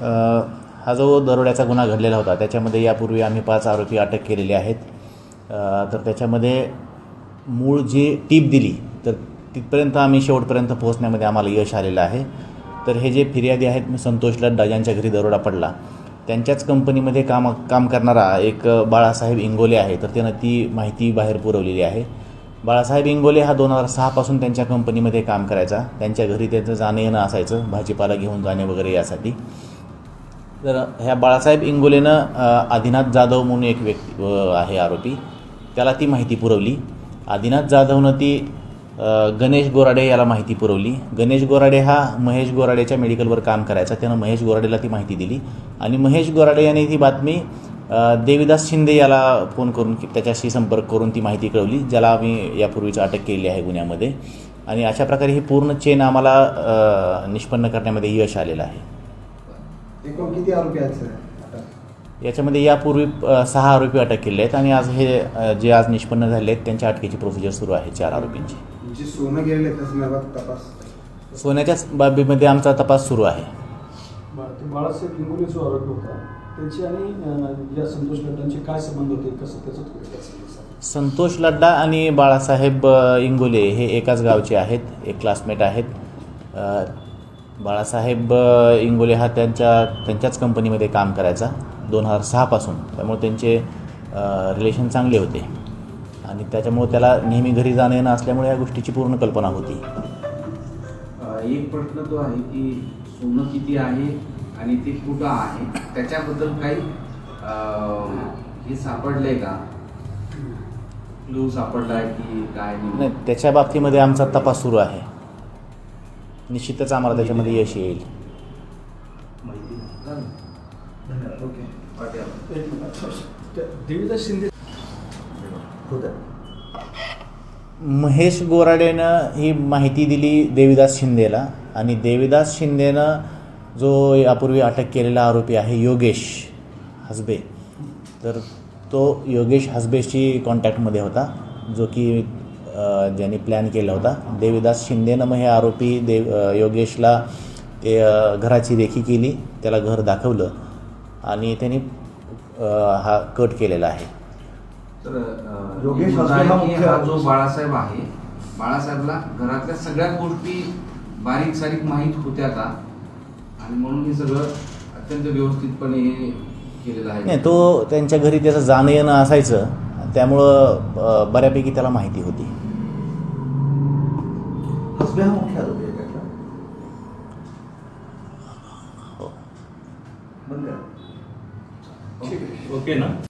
हा जो दरोड्याचा गुन्हा घडलेला होता त्याच्यामध्ये यापूर्वी आम्ही पाच आरोपी अटक केलेले आहेत. तर त्याच्यामध्ये मूळ जी टीप दिली तर तिथपर्यंत आम्ही शेवटपर्यंत पोहोचण्यामध्ये आम्हाला यश आलेलं आहे. तर हे जे फिर्यादी आहेत मी संतोष लड्डा ज्यांच्या घरी दरोडा पडला. त्यांच्याच कंपनीमध्ये काम काम करणारा एक बाळासाहेब इंगोले आहे तर त्यानं ती माहिती बाहेर पुरवलेली आहे. बाळासाहेब इंगोले हा दोन हजार सहापासून त्यांच्या कंपनीमध्ये काम करायचा. त्यांच्या घरी त्यांचं जाणं येणं असायचं भाजीपाला घेऊन जाणे वगैरे यासाठी. तर ह्या बाळासाहेब इंगोलेनं आदिनाथ जाधव म्हणून एक व्यक्ती आहे आरोपी. त्याला ती माहिती पुरवली. आदिनाथ जाधवनं ती गणेश गोराडे याला माहिती पुरवली. गणेश गोराडे हा महेश गोराडेच्या मेडिकलवर काम करायचा. त्यानं महेश गोराडेला ती माहिती दिली. आणि महेश गोराडे याने ती बातमी देविदास देवीदास शिंदे याला फोन करून त्याच्याशी संपर्क करून ती माहिती कळवली ज्याला आम्ही यापूर्वीच अटक केली आहे गुन्ह्यामध्ये. आणि अशा प्रकारे ही पूर्ण चेन आम्हाला निष्पन्न करण्यामध्ये यश आलेलं आहे. एकूण किती आरोपी आहेत सर? याच्यामध्ये यापूर्वी अ, सहा आरोपी अटक केले आहेत आणि आज हे अ, जे आज निष्पन्न झाले आहेत त्यांच्या अटकेची प्रोसिजर सुरू आहे चार आरोपींची. जे सोनं गेलेलं आहे त्या संदर्भात तपास? सोन्याच्याच बाबीमध्ये आमचा तपास सुरू आहे. बरं, ते बाळासाहेब जो आरोपी होता त्यांची आणि अं, या संतोष लड्डांचे काय संबंध होते कसं त्याचं थोडक्यात सांगा सर. संतोष लड्डा आणि बाळासाहेब अ, इंगोले हे एकाच गावचे आहेत एक क्लासमेट आहेत. अ, बाळासाहेब इंगोले हा त्यांच्या त्यांच्याच कंपनीमध्ये काम करायचा दोन हजार सहापासून त्यामुळे त्यांचे रिलेशन चांगले होते. आणि त्याच्यामुळे त्याला नेहमी घरी जाणं येणं असल्यामुळे या गोष्टीची पूर्ण कल्पना होती. एक प्रश्न तो आहे की सोनं किती आहे आणि ते कुठं आहे? त्याच्याबद्दल काही हे सापडलंय का? क्लू सापडलाय की काय नाही त्याच्या बाबतीमध्ये आमचा तपास सुरू आहे. निश्चितच आम्हाला त्याच्यामध्ये यश येईल. महेश गोराडेनं ही माहिती दिली देवीदास शिंदेला आणि देवीदास शिंदेनं जो यापूर्वी अटक केलेला आरोपी आहे योगेश हसबे तर तो योगेश हसबेशी कॉन्टॅक्टमध्ये होता जो की ज्यांनी प्लॅन केला होता. देवीदास शिंदेनं मग हे आरोपी देव योगेशला ते घराची रेखी केली त्याला घर दाखवलं आणि त्यांनी हा कट केलेला आहे. तर योगेश हा जो बाळासाहेब आहे बाळासाहेबला घरातल्या सगळ्या गोष्टी बारीक सारीक माहीत होत्या का? आणि म्हणून हे सगळं अत्यंत व्यवस्थितपणे हे केलेलं आहे. नाही तो त्यांच्या घरी त्याचं जाणं येणं असायचं. त्यामुळं बऱ्यापैकी त्याला माहिती होती. हा हो. ओके ना.